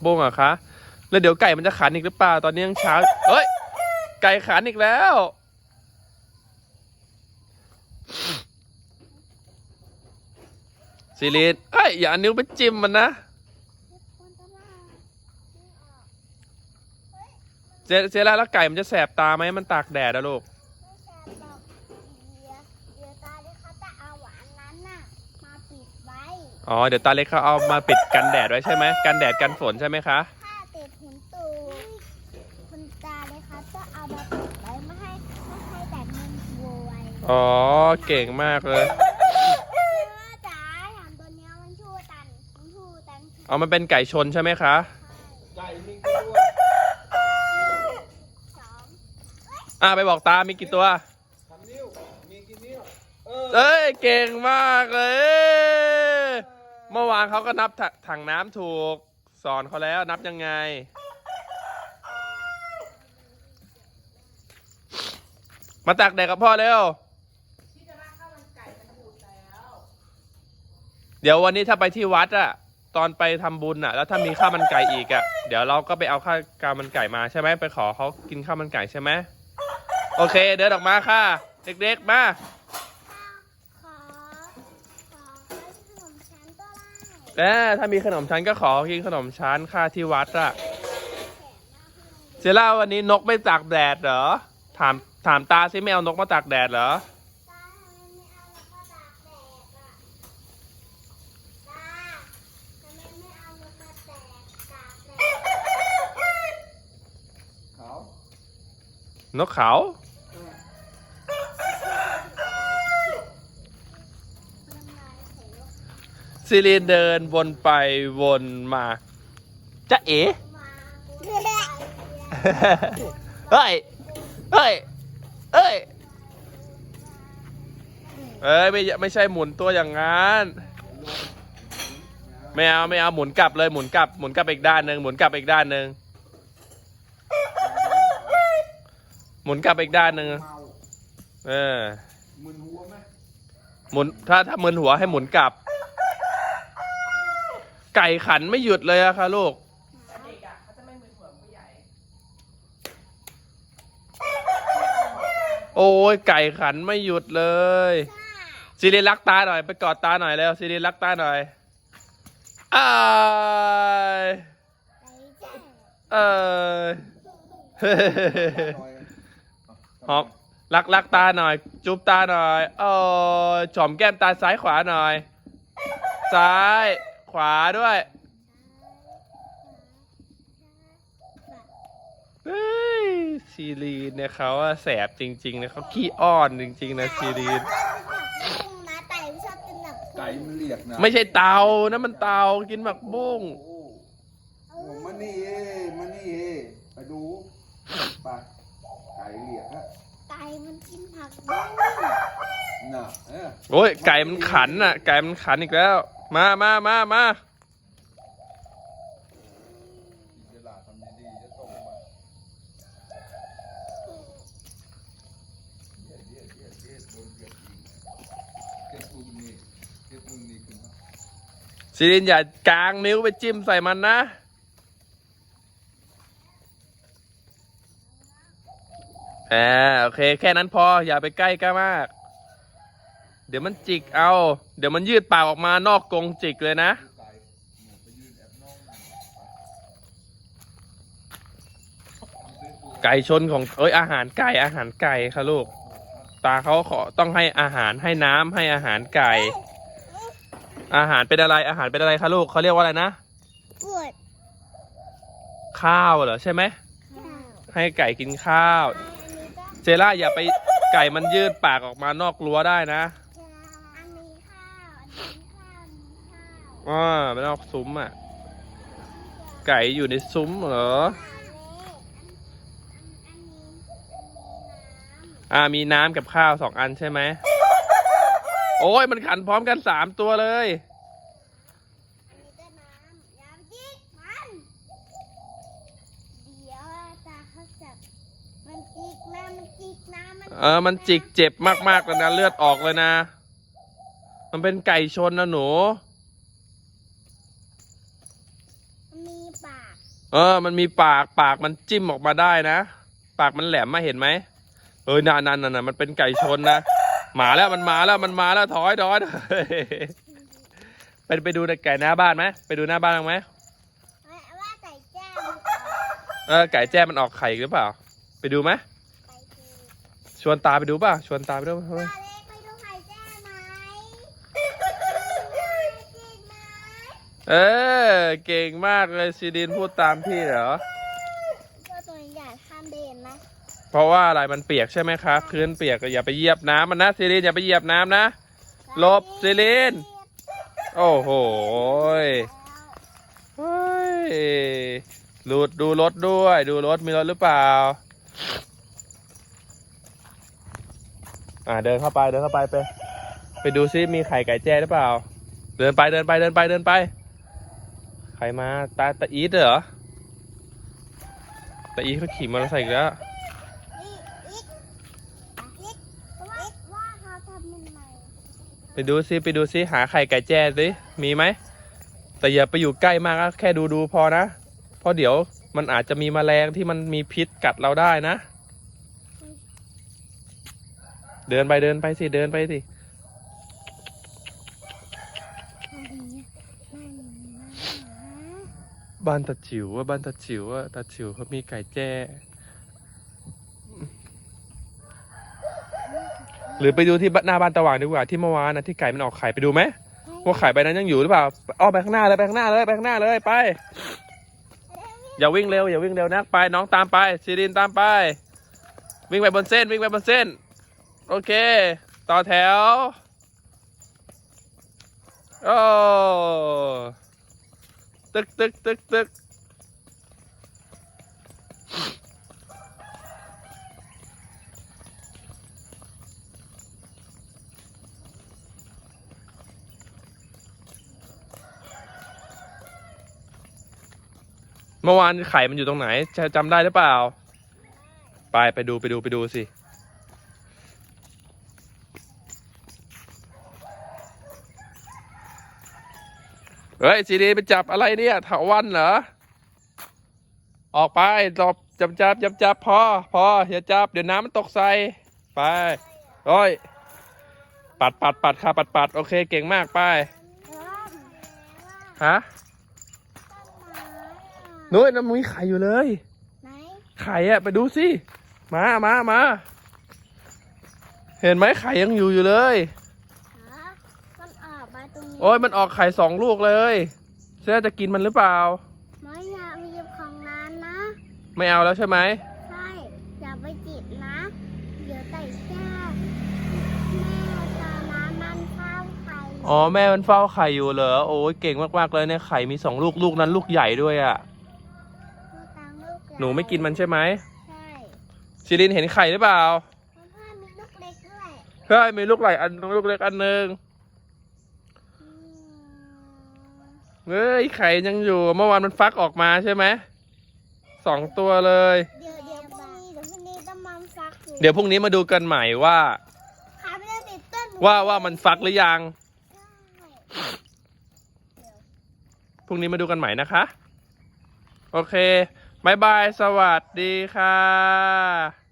โป้งเหรอะคะ แล้วเดี๋ยวไก่มันจะขันอีกหรือเปล่า ตอนนี้ยังเช้าเอ้ย ไก่ขันอีกแล้ว ซิลินเอ้ย อย่าเอานิ้วไปจิ้มมันนะ เจเจล่าแล้วไก่มันจะแสบตาไหมมันตากแดดอะลูก ไม่แสบหรอกเดี๋ยวเดี๋ยวตาที่เขาจะเอาอันนั้นน่ะ มาปิดไว้ อ๋อ เดี๋ยวตาเล็กเขาเอามาปิดกันแดดไว้ใช่ไหมกันแดดกันฝนใช่ไหมคะ ถ้าติดหุนตูคุณตาเลยครับจะเอามาปิดไว้ไม่ให้ไม่ให้แต่มันโวยอ๋อ เก่งมากเลย จ๋าถามตัวเนี้ยมันชูตันมันชูตันเอามันเป็นไก่ชนใช่ไหมคะ ไก่มีกี่ตัวสองอะไปบอกตา มีกี่ตัวทำนิ้ว มีกี่นิ้ว เออ เอ้ย เก่งมากเลย เมื่อวานเขาก็นับถถังน้ำถูก สอนเขาแล้วนับยังไง มาตักแดดกับพ่อเร็วเดี๋ยววันนี้ถ้าไปที่วัดอะตอนไปทำบุญอะแล้วถ้ามีข้าวมันไก่อีกอะเดี๋ยวเราก็ไปเอาข้าวกามันไก่มาใช่ไหมไปขอเขากินข้าวมันไก่ใช่ไหมโอเค เดินออกมาค่ะ เด็กๆมา ได้แน่ถ้ามีขนมชั้นก็ขอกินขนมชั้นค่าที่วัดอะเซล่าวันนี้นกไม่ตากแดดเหรอ ถามถามตาซิไม่เอานกมาตากแดดเหรอตาทำไมไม่เอานกมาตากแดดอะตาทำไมไม่เอานกมาแตกตากแดดเขา นกเขา น้ำลายใส่นก ซิลีนเดินวนไปวนมาจะเอ๋มาเฮ้ย เฮ้ย เฮ้ย เอ้ยไม่ไม่ใช่หมุนตัวอย่างนั้นไม่เอาไม่เอาหมุนกลับเลยหมุนกลับหมุนกลับอีกด้านหนึ่งหมุนกลับอีกด้านหนึ่งหมุนกลับอีกด้านหนึ่งเมาเออมึนหัวไหมหมุนถ้าถ้ามึนหัวให้หมุนกลับ ไก่ขันไม่หยุดเลยอะค่ะลูกเด็กอะเขาจะไม่มือหัวผู้ใหญ่ โอ้ยไก่ขันไม่หยุดเลยซีรีรักตาหน่อย ไปกอดตาหน่อยแล้วซีรีรักตาหน่อยอ้ายไปจ้าเอ้ยหน่อยหอมรักรักตาหน่อย จุ๊บตาหน่อยโอ้ยจอมแก้มตาซ้ายขวาหน่อย ซ้าย ขวาด้วยเฮ้ยซีรีนเนี่ยเขาอะแสบจริงๆนะเขาขี้อ้อนจริง ๆ นะซีรีนกุ้งนะไต่ชอบกินหนักไก่มันเรียกนะไม่ใช่เตานะมันเตากินหมักบุ้ง โอ้โหมันนี่เอ้มันนี่เอ้ไปดูปากไก่เรียกฮะไก่มันกินผักบุ้งน่ะเออ โอ้ยไก่มันขันอะ ไก่มันขันอีกแล้ว มามามามาซีรินอย่ากางนิ้วไปจิ้มใส่มันนะ อ่า โอเค แค่นั้นพอ อย่าไปใกล้กันมาก เดี๋ยวมันจิกเอา เดี๋ยวมันยืดปากออกมานอกกรงจิกเลยนะ ไก่ชนของเอ้ยอาหารไก่อาหารไก่ค่ะลูก ตาเขาขอต้องให้อาหารให้น้ำให้อาหารไก่ อาหารเป็นอะไรอาหารเป็นอะไรคะลูกเขาเรียกว่าอะไรนะปวดข้าวเหรอใช่ไหมให้ไก่กินข้าว เจล่าอย่าไปไก่มันยืดปากออกมานอกรั้วได้นะ อันนี้ข้าว อันนี้ข้าวอันนี้ข้าว อ่าไม่นอกซุ้มอะ ไก่อยู่ในซุ้มเหรออันนี้อันอันนี้น้ำอ่ามีน้ำกับข้าวสองอันใช่ไหม โอ้ยมันขันพร้อมกันสามตัวเลยอันนี้ก็น้ำอย่าไปจิกมันเดี๋ยวตาเขาจับมันจิกนะมันจิกนะมันเออ มันจิกเจ็บมากๆเลยนะ เลือดออกเลยนะ มันเป็นไก่ชนนะหนู มันมี ปาก เออ มันมีปากปากมันจิ้มออกมาได้นะ ปากมันแหลมมาเห็นไหม เออนั่นนั่นนั่นมันเป็นไก่ชนนะหมาแล้วมันมาแล้วมันมาแล้วถอยถอยถอยไปไปดูในไก่หน้าบ้านไหมไปดูหน้าบ้านบ้างไหมว่าว่าไก่แจ้มันออกเออไก่แจ้มันออกไข่อีกหรือเปล่า ไปดูไหมไปทีชวนตาไปดูป่ะชวนตาไปดูเฮ้ยตาเล็กไปดูไข่แจ้ไหมจริงไหม เออเก่งมากเลยซีดินพูดตามพี่เหรอ ก็ตัวใหญ่ข้ามเดนนะเพราะว่าอะไรมันเปียกใช่ไหมครับพื้นเปียกก็อย่าไปเหยียบน้ำมันนะซีรินอย่าไปเหยียบน้ำนะหลบซีรินโอ้โหยเฮ้ยดูดูรถด้วย ดูรถมีรถหรือเปล่า อ่าเดินเข้าไปเดินเข้าไปไป ไปดูซิมีไข่ไก่แจ้หรือเปล่า เดินไปเดินไปเดินไปเดินไป ใครมาตาตาอีทเหรอตาอีทเขาขี่มอเตอร์ไซค์อีกแล้วไปดูซิไปดูซิหาไข่ไก่แจ้สิมีไหมแต่อย่าไปอยู่ใกล้มากนะแค่ดูดูพอนะเพราะเดี๋ยวมันอาจจะมีแมลงที่มันมีพิษกัดเราได้นะ เดินไปเดินไปสิเดินไปสิ บ้านตาจิ๋วว่าบ้านตาจิ๋วว่าตาจิ๋วเขามีไก่แจ้ หรือไปดูที่หน้าบ้านตะหว่างดีกว่าที่เมื่อวานนะที่ไก่มันออกไข่ไปดูไหมว่าไข่ใบนั้นยังอยู่หรือเปล่าอ้อไปข้างหน้าเลยไปข้างหน้าเลยไปข้างหน้าเลยไป อย่าวิ่งเร็วอย่าวิ่งเร็วนักไปน้องตามไปซีรินตามไป วิ่งไปบนเส้นวิ่งไปบนเส้น โอเค ต่อแถวโอ้ ตึกตึกตึกตึกเมื่อวานไข่มันอยู่ตรงไหนจะจำได้หรือเปล่า ไปไปดูไปดูไปดูสิ เฮ้ยซีดีไปจับอะไรเนี่ยเถาวันเหรอ ออกไปจบจับจับจับจับพอพออย่าจับ เดี๋ยวน้ำมันตกใส่ไปโอ้ย ปัดปัดปัดค่ะปัดปัดโอเคเก่งมากไปฮะนู้นน้ำมีไข่อยู่เลยไหนไข่อะไปดูสิ มามามาเห็นไหมไข่ยังอยู่อยู่เลย ฮะมันออกมาตรงนี้ โอ้ยมันออกไข่สองลูกเลยเสื้อจะกินมันหรือเปล่า ไม่อยากมีของนั้นนะ ไม่เอาแล้วใช่ไหมใช่อย่าไปจิบนะ เดี๋ยวไก่แจ้แม่ตอนนั้นมันเข้าไข่อ๋อแม่มันเฝ้าไข่อยู่เหรอโอ้ยเก่งมากๆเลยเนี่ยไข่มีสองลูกลูกนั้นลูกใหญ่ด้วยอะ่ะลูกกลางลูกกลางหนูไม่กินมันใช่ไหมใช่ซิลินเห็นไข่หรือเปล่าแล้วพ่อมีลูกเล็กด้วยใช่มีลูกใหญ่อันลูกเล็กอันหนึ่ง อืม เฮ้ยไข่ยังอยู่ เมื่อวานมันฟักออกมาใช่ไหมสองตัวเลย เดี๋ยวเดี๋ยวพรุ่งนี้เดี๋ยวพรุ่งนี้ต้องมาฟักอยู่เดี๋ยวพรุ่งนี้มาดูกันใหม่ว่า ขาไม่ได้ติดต้นว่าว่ามันฟักหรือยังใช่พรุ่งนี้มาดูกันใหม่นะคะ โอเคบายบาย สวัสดีค่ะ